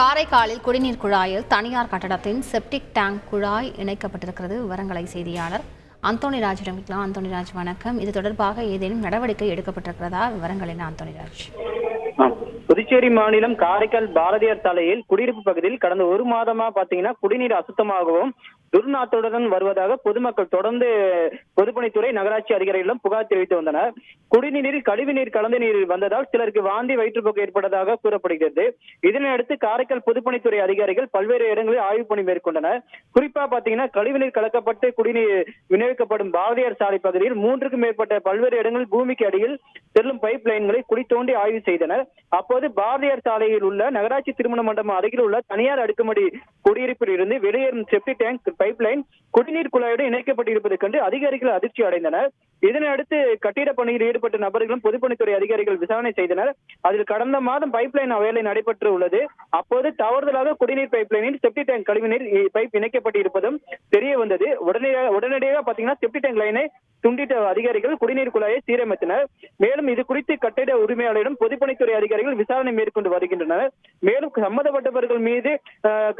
காரைக்காலில் குடிநீர் குழாயில் தனியார் கட்டடத்தின் செப்டிக் டேங்க் குழாய் இணைக்கப்பட்டிருக்கிறது. விவரங்களை செய்தியாளர் அந்தோணி அந்தோணிராஜிடம் கேட்கலாம் அந்தோணிராஜ் வணக்கம். இது தொடர்பாக ஏதேனும் நடவடிக்கை எடுக்கப்பட்டிருக்கிறதா? விவரங்கள் என்ன அந்தோணிராஜ் புதுச்சேரி மாநிலம் காரைக்கால் பாரதியார் சாலையில் குடியிருப்பு பகுதியில் கடந்த ஒரு மாதமா பாத்தீங்கன்னா குடிநீர் அசுத்தமாகவும் துர்நாற்றத்துடன் வருவதாக பொதுமக்கள் தொடர்ந்து பொதுப்பணித்துறை நகராட்சி அதிகாரிகளிடம் புகார் தெரிவித்து வந்தனர். குடிநீரில் கழிவு நீர் கலந்த நீர் வந்ததால் சிலருக்கு வாந்தி வயிற்றுப்போக்கு ஏற்பட்டதாக கூறப்படுகிறது. இதனையடுத்து காரைக்கால் பொதுப்பணித்துறை அதிகாரிகள் பல்வேறு இடங்களில் ஆய்வு பணி மேற்கொண்டனர். குறிப்பா பாத்தீங்கன்னா கழிவுநீர் கலக்கப்பட்டு குடிநீர் விநியோகிக்கப்படும் பாரதியார் சாலை பகுதியில் மூன்றுக்கும் மேற்பட்ட பல்வேறு இடங்களில் பூமிக்கு அடியில் செல்லும் பைப் லைன்களை குழி தோண்டி ஆய்வு செய்தனர். அப்போது பாரதியார் சாலையில் உள்ள நகராட்சி திருமண மண்டபம் அருகில் உள்ள தனியார் அடுக்குமடி குடியிருப்பில் இருந்து வெளியேறும் செப்டி டேங்க் பைப் லைன் குடிநீர் குழாயுடன் இணைக்கப்பட்டிருப்பது கண்டு அதிகாரிகள் அதிர்ச்சி அடைந்தனர். இதனையடுத்து கட்டிட பணியில் ஈடுபட்ட நபர்களும் பொதுப்பணித்துறை அதிகாரிகள் விசாரணை செய்தனர். அதில் கடந்த மாதம் பைப் லைன் வேலை நடைபெற்று உள்ளது. அப்போது தவறுதலாக குடிநீர் பைப் லைனில் செப்டி டேங்க் கழிவுநீர் பைப் இணைக்கப்பட்டிருப்பதும் தெரிய வந்தது. உடனடியாக உடனடியாக பாத்தீங்கன்னா செப்டி டேங்க் லைனை துண்டிட்ட அதிகாரிகள் குடிநீர் குழாயை சீரமைத்தனர். மேலும் இது குறித்து கட்டிட உரிமையாளரிடம் பொதுப்பணித்துறை அதிகாரிகள் விசாரணை மேற்கொண்டு வருகின்றனர். மேலும் சம்பந்தப்பட்டவர்கள் மீது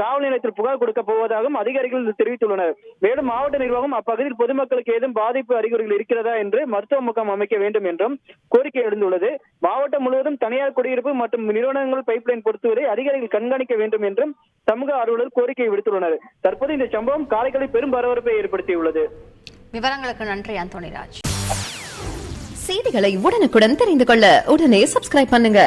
காவல் நிலையத்தில் புகார் கொடுக்க போவதாகவும் அதிகாரிகள் தெரிவித்துள்ளனர். மேலும் மாவட்ட நிர்வாகம் அப்பகுதியில் பொதுமக்களுக்கு ஏதும் பாதிப்பு அறிகுறிகள் இருக்கிறதா என்று மருத்துவ முகாம் அமைக்க வேண்டும் என்றும் கோரிக்கை எழுந்துள்ளது. மாவட்டம் முழுவதும் தனியார் குடியிருப்பு மற்றும் நிறுவனங்கள் பைப்லைன் பொறுத்தவரை அதிகாரிகள் கண்காணிக்க வேண்டும் என்றும் சமூக ஆர்வலர் கோரிக்கை விடுத்துள்ளனர். தற்போது இந்த சம்பவம் காரைக்காலில் பெரும் பரபரப்பை ஏற்படுத்தியுள்ளது. விவரங்களுக்கு நன்றி அந்தோணிராஜ் செய்திகளை உடனுக்குடன் தெரிந்து கொள்ள உடனே சப்ஸ்கிரைப் பண்ணுங்க.